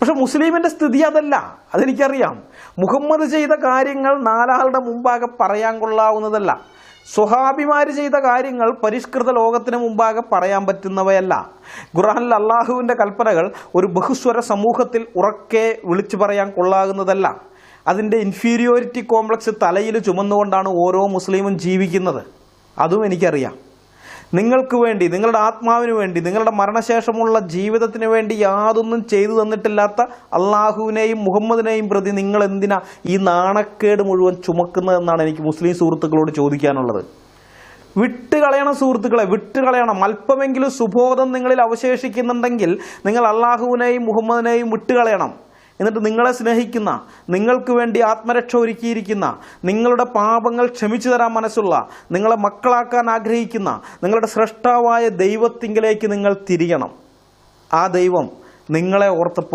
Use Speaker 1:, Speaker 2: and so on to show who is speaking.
Speaker 1: പക്ഷെ മുസ്ലിമിന്റെ സ്ഥിതി അതല്ല. അതെനിക്കറിയാം. മുഹമ്മദ് ചെയ്ത കാര്യങ്ങൾ നാലാളുടെ മുമ്പാകെ പറയാൻ കൊള്ളാവുന്നതല്ല. സ്വഹാബിമാർ ചെയ്ത കാര്യങ്ങൾ പരിഷ്കൃത ലോകത്തിന് മുമ്പാകെ പറയാൻ പറ്റുന്നവയല്ല. ഖുറാനിൽ അള്ളാഹുവിന്റെ കൽപ്പനകൾ ഒരു ബഹുസ്വര സമൂഹത്തിൽ ഉറക്കെ വിളിച്ചു പറയാൻ കൊള്ളാകുന്നതല്ല. അതിന്റെ ഇൻഫീരിയോറിറ്റി കോംപ്ലക്സ് തലയിൽ ചുമന്നുകൊണ്ടാണ് ഓരോ മുസ്ലിമും ജീവിക്കുന്നത്. അതും എനിക്കറിയാം. നിങ്ങൾക്ക് വേണ്ടി നിങ്ങളുടെ ആത്മാവിന് വേണ്ടി നിങ്ങളുടെ മരണശേഷമുള്ള ജീവിതത്തിന് വേണ്ടി യാതൊന്നും ചെയ്തു തന്നിട്ടില്ലാത്ത അള്ളാഹുവിനെയും മുഹമ്മദിനെയും പ്രതി നിങ്ങൾ എന്തിനാ ഈ നാണക്കേട് മുഴുവൻ ചുമക്കുന്നതെന്നാണ് എനിക്ക് മുസ്ലിം സുഹൃത്തുക്കളോട് ചോദിക്കാനുള്ളത്. വിട്ടുകളയണം സുഹൃത്തുക്കളെ വിട്ടുകളയണം. അല്പമെങ്കിലും സുബോധം നിങ്ങളിൽ അവശേഷിക്കുന്നുണ്ടെങ്കിൽ നിങ്ങൾ അള്ളാഹുവിനെയും മുഹമ്മദിനെയും വിട്ടുകളയണം. എന്നിട്ട് നിങ്ങളെ സ്നേഹിക്കുന്ന നിങ്ങൾക്ക് വേണ്ടി ആത്മരക്ഷ ഒരുക്കിയിരിക്കുന്ന നിങ്ങളുടെ പാപങ്ങൾ ക്ഷമിച്ചു തരാൻ മനസ്സുള്ള നിങ്ങളെ മക്കളാക്കാൻ ആഗ്രഹിക്കുന്ന നിങ്ങളുടെ സൃഷ്ടാവായ ദൈവത്തിങ്കിലേക്ക് നിങ്ങൾ തിരിയണം. ആ ദൈവം നിങ്ങളെ ഓർത്തപ്പോൾ